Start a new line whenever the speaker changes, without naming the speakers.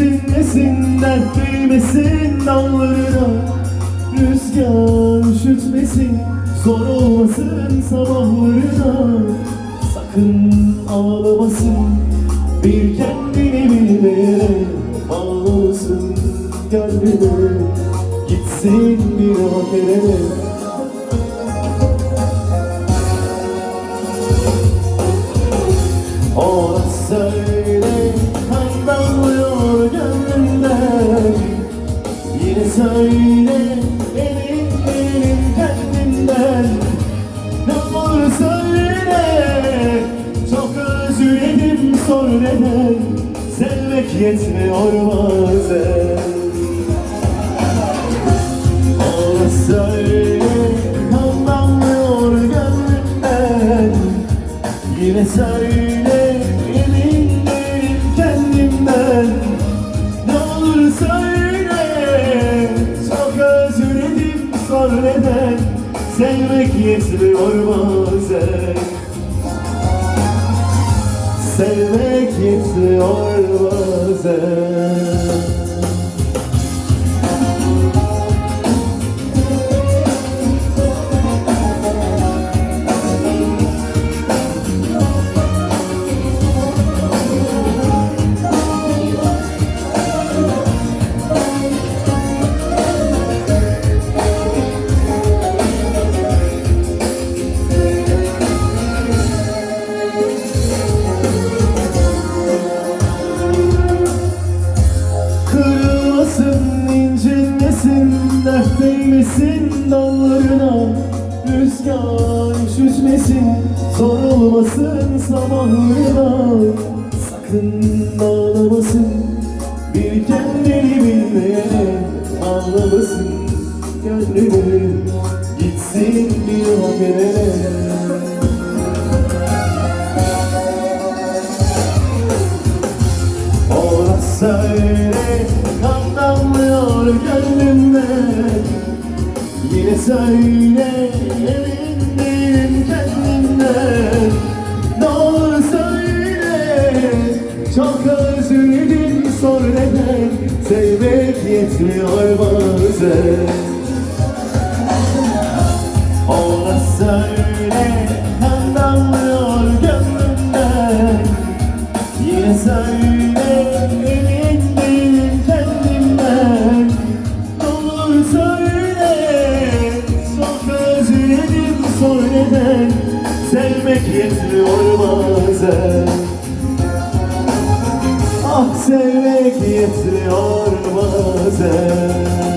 incitmesin Dert değmesin dallarına Rüzgar üşütmesin Zor olmasın sabahlarına. Sakın ağlamasın Bir kendini bilmeyerek Bağlamasın gönlüne. Gitsin bir o sor neden Sevmek yetmiyor bazen. Söyle kan damlıyor gönlümden. Yine söyle emin değilim kendimden. Ne olur söyle Çok özledim sor neden? Sevmek yetmiyor bazen Sevmek yetmiyor bazen dallarına Rüzgar üşütmesin, zor olmasın sabahlarına Sakın ağlamasın, bir kendini bilmeyene Ağlamasın gönlünü, gitsin bir Ona söyle kan damlıyor gönlümden Yine söyle emin değilim kendimden Ne olur söyle çok özledim sor neden. Sevmek yetmiyor bazen neden Sevmek yetmiyor bazen. Ah sevmek yetmiyor bazen